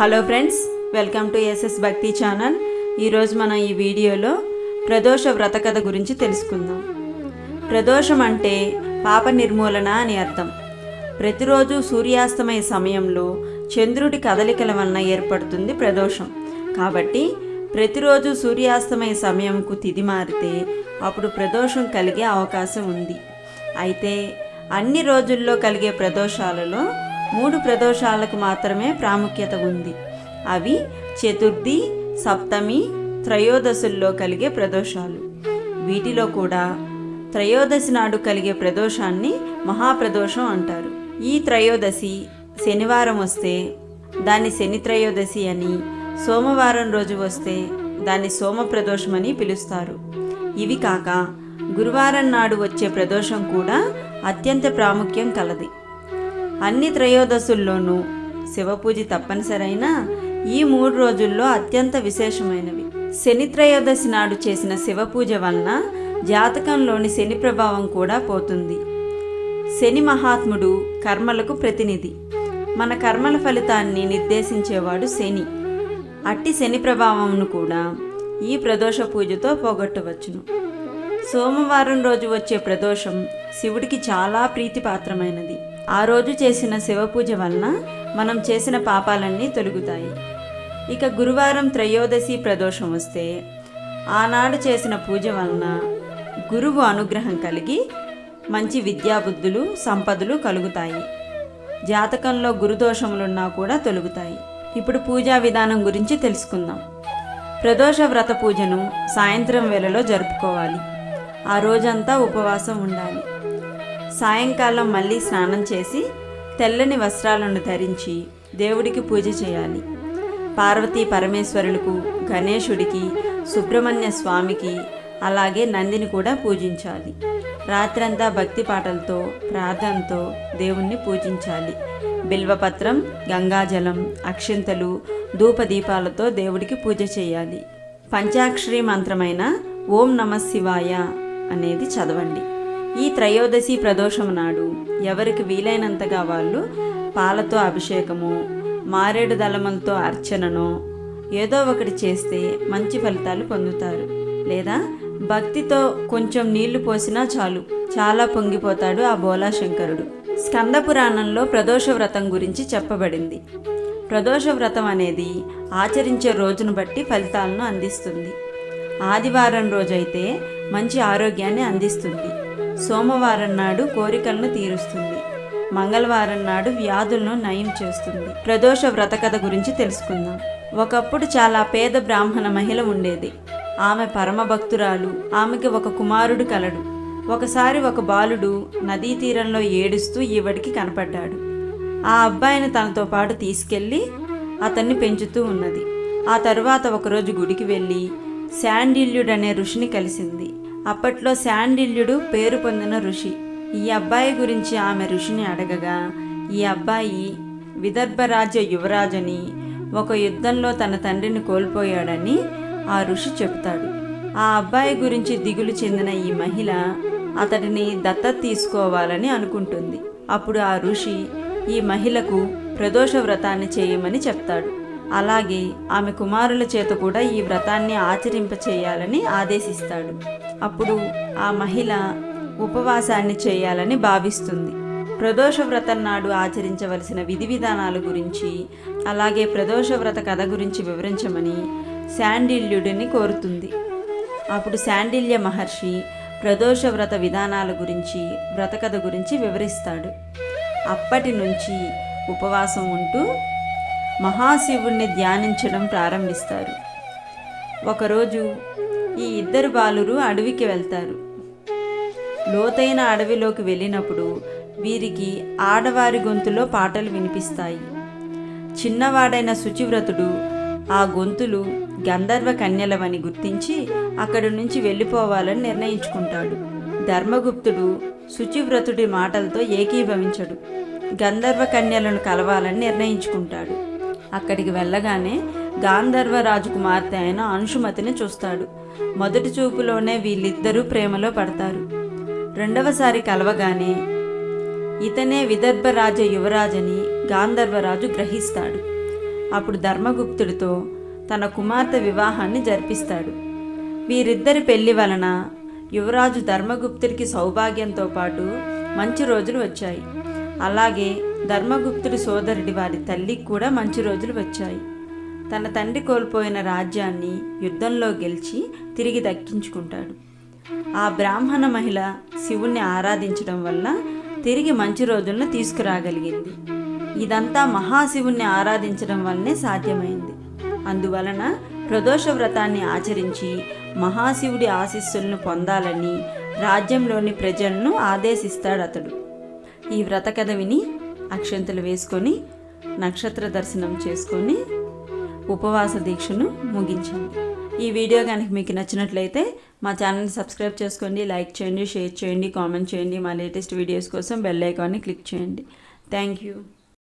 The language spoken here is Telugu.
Hello friends welcome to SS Bhakti channel. ఈరోజు మనం ఈ వీడియోలో ప్రదోష వ్రత కథ గురించి తెలుసుకుందాం. ప్రదోషం అంటే పాప నిర్మూలన అని అర్థం. ప్రతిరోజు సూర్యాస్తమయ సమయంలో చంద్రుడి కదలికల వలన ఏర్పడుతుంది ప్రదోషం. కాబట్టి ప్రతిరోజు సూర్యాస్తమయ సమయంకు తిది మారితే అప్పుడు ప్రదోషం కలిగే అవకాశం ఉంది. అయితే అన్ని రోజుల్లో కలిగే ప్రదోషాలలో మూడు ప్రదోషాలకు మాత్రమే ప్రాముఖ్యత ఉంది. అవి చతుర్థి సప్తమి త్రయోదశుల్లో కలిగే ప్రదోషాలు. వీటిలో కూడా త్రయోదశి నాడు కలిగే ప్రదోషాన్ని మహాప్రదోషం అంటారు. ఈ త్రయోదశి శనివారం వస్తే దాన్ని శని త్రయోదశి అని సోమవారం రోజు వస్తే దాన్ని సోమ ప్రదోషమని పిలుస్తారు. ఇవి కాక గురువారం నాడు వచ్చే ప్రదోషం కూడా అత్యంత ప్రాముఖ్యం కలది. అన్ని త్రయోదశుల్లోనూ శివపూజ తప్పనిసరైన ఈ మూడు రోజుల్లో అత్యంత విశేషమైనవి. శని త్రయోదశి నాడు చేసిన శివపూజ వలన జాతకంలోని శని ప్రభావం కూడా పోతుంది. శని మహాత్ముడు కర్మలకు ప్రతినిధి. మన కర్మల ఫలితాన్ని నిర్దేశించేవాడు శని. అట్టి శని ప్రభావంను కూడా ఈ ప్రదోష పూజతో పోగొట్టవచ్చును. సోమవారం రోజు వచ్చే ప్రదోషం శివుడికి చాలా ప్రీతిపాత్రమైనది. ఆ రోజు చేసిన శివపూజ వలన మనం చేసిన పాపాలన్నీ తొలుగుతాయి. ఇక గురువారం త్రయోదశి ప్రదోషం వస్తే ఆనాడు చేసిన పూజ వలన గురువు అనుగ్రహం కలిగి మంచి విద్యాబుద్ధులు సంపదలు కలుగుతాయి. జాతకంలో గురుదోషములున్నా కూడా తొలుగుతాయి. ఇప్పుడు పూజా విధానం గురించి తెలుసుకుందాం. ప్రదోష వ్రత పూజను సాయంత్రం వేళలో జరుపుకోవాలి. ఆ రోజంతా ఉపవాసం ఉండాలి. సాయంకాలం మళ్ళీ స్నానం చేసి తెల్లని వస్త్రాలను ధరించి దేవుడికి పూజ చేయాలి. పార్వతీ పరమేశ్వరులకు గణేశుడికి సుబ్రహ్మణ్య స్వామికి అలాగే నందిని కూడా పూజించాలి. రాత్రంతా భక్తి పాటలతో ప్రార్థనతో దేవుణ్ణి పూజించాలి. బిల్వపత్రం గంగాజలం అక్షింతలు ధూపదీపాలతో దేవుడికి పూజ చేయాలి. పంచాక్షరి మంత్రమైన ఓం నమ శివాయ అనేది చదవండి. ఈ త్రయోదశి ప్రదోషం నాడు ఎవరికి వీలైనంతగా వాళ్ళు పాలతో అభిషేకము మారేడు దళములతో అర్చనను ఏదో ఒకటి చేస్తే మంచి ఫలితాలు పొందుతారు. లేదా భక్తితో కొంచెం నీళ్ళు పోసినా చాలు చాలా పొంగిపోతాడు ఆ బోలా శంకరుడు స్కంద పురాణంలో ప్రదోష వ్రతం గురించి చెప్పబడింది. ప్రదోష వ్రతం అనేది ఆచరించే రోజును బట్టి ఫలితాలను అందిస్తుంది. ఆదివారం రోజైతే మంచి ఆరోగ్యాన్ని అందిస్తుంది. సోమవారం నాడు కోరికలను తీరుస్తుంది. మంగళవారం నాడు వ్యాధులను నయం చేస్తుంది. ప్రదోష వ్రత కథ గురించి తెలుసుకుందాం. ఒకప్పుడు చాలా పేద బ్రాహ్మణ మహిళ ఉండేది. ఆమె పరమభక్తురాలు ఆమెకి ఒక కుమారుడు కలడు. ఒకసారి ఒక బాలుడు నదీ తీరంలో ఏడుస్తూ ఈవిడికి కనపడ్డాడు. ఆ అబ్బాయిని తనతో పాటు తీసుకెళ్ళి అతన్ని పెంచుతూ ఉన్నది. ఆ తరువాత ఒకరోజు గుడికి వెళ్ళి శాండిల్యుడనే అనే ఋషిని కలిసింది. అప్పట్లో శాండిల్యుడు పేరు పొందిన ఋషి. ఈ అబ్బాయి గురించి ఆమె ఋషిని అడగగా ఈ అబ్బాయి విదర్భరాజ్య యువరాజని ఒక యుద్ధంలో తన తండ్రిని కోల్పోయాడని ఆ ఋషి చెబుతాడు. ఆ అబ్బాయి గురించి దిగులు చెందిన ఈ మహిళ అతడిని దత్తత తీసుకోవాలని అనుకుంటుంది. అప్పుడు ఆ ఋషి ఈ మహిళకు ప్రదోష వ్రతాన్ని చేయమని చెప్తాడు. అలాగే ఆమె కుమారుల చేత కూడా ఈ వ్రతాన్ని ఆచరింప చేయాలని ఆదేశిస్తాడు. అప్పుడు ఆ మహిళ ఉపవాసాన్ని చేయాలని భావిస్తుంది. ప్రదోష వ్రతం నాడు ఆచరించవలసిన విధి విధానాల గురించి అలాగే ప్రదోష వ్రత కథ గురించి వివరించమని శాండిల్యుడిని కోరుతుంది. అప్పుడు శాండిల్య మహర్షి ప్రదోష వ్రత విధానాల గురించి వ్రత కథ గురించి వివరిస్తాడు. అప్పటి నుంచి ఉపవాసం ఉంటూ మహాశివుణ్ణి ధ్యానించడం ప్రారంభిస్తారు. ఒకరోజు ఈ ఇద్దరు బాలురు అడవికి వెళ్తారు. లోతైన అడవిలోకి వెళ్ళినప్పుడు వీరికి ఆడవారి గొంతులో పాటలు వినిపిస్తాయి. చిన్నవాడైన శుచివ్రతుడు ఆ గొంతులు గంధర్వ కన్యలవని గుర్తించి అక్కడి నుంచి వెళ్ళిపోవాలని నిర్ణయించుకుంటాడు. ధర్మగుప్తుడు శుచివ్రతుడి మాటలతో ఏకీభవించడు. గంధర్వ కన్యలను కలవాలని నిర్ణయించుకుంటాడు. అక్కడికి వెళ్ళగానే గాంధర్వ రాజకుమార్తె అయిన అంశుమతిని చూస్తాడు. మొదటి చూపులోనే వీళ్ళిద్దరూ ప్రేమలో పడతారు. రెండవసారి కలవగానే ఇతనే విదర్భరాజ యువరాజని గాంధర్వరాజు గ్రహిస్తాడు. అప్పుడు ధర్మగుప్తుడితో తన కుమార్తె వివాహాన్ని జరిపిస్తాడు. వీరిద్దరి పెళ్ళి వలన యువరాజు ధర్మగుప్తుడికి సౌభాగ్యంతో పాటు మంచి రోజులు వచ్చాయి. అలాగే ధర్మగుప్తుడి సోదరుడి వారి తల్లికి కూడా మంచి రోజులు వచ్చాయి. తన తండ్రి కోల్పోయిన రాజ్యాన్ని యుద్ధంలో గెలిచి తిరిగి దక్కించుకుంటాడు. ఆ బ్రాహ్మణ మహిళ శివుణ్ణి ఆరాధించడం వల్ల తిరిగి మంచి రోజులను తీసుకురాగలిగింది. ఇదంతా మహాశివుణ్ణి ఆరాధించడం వల్లనే సాధ్యమైంది. అందువలన ప్రదోష వ్రతాన్ని ఆచరించి మహాశివుడి ఆశీస్సులను పొందాలని రాజ్యంలోని ప్రజలను ఆదేశిస్తాడు అతడు ఈ వ్రత కథ విని అక్షంతలు వేసుకొని నక్షత్ర దర్శనం చేసుకొని ఉపవాస దీక్షను ముగించాను ఈ వీడియో కనుక మీకు నచ్చినట్లయితే మా ఛానల్ని సబ్స్క్రైబ్ చేసుకోండి లైక్ చేయండి షేర్ చేయండి కామెంట్ చేయండి. మా లేటెస్ట్ వీడియోస్ కోసం బెల్ ఐకాన్ని క్లిక్ చేయండి. Thank you.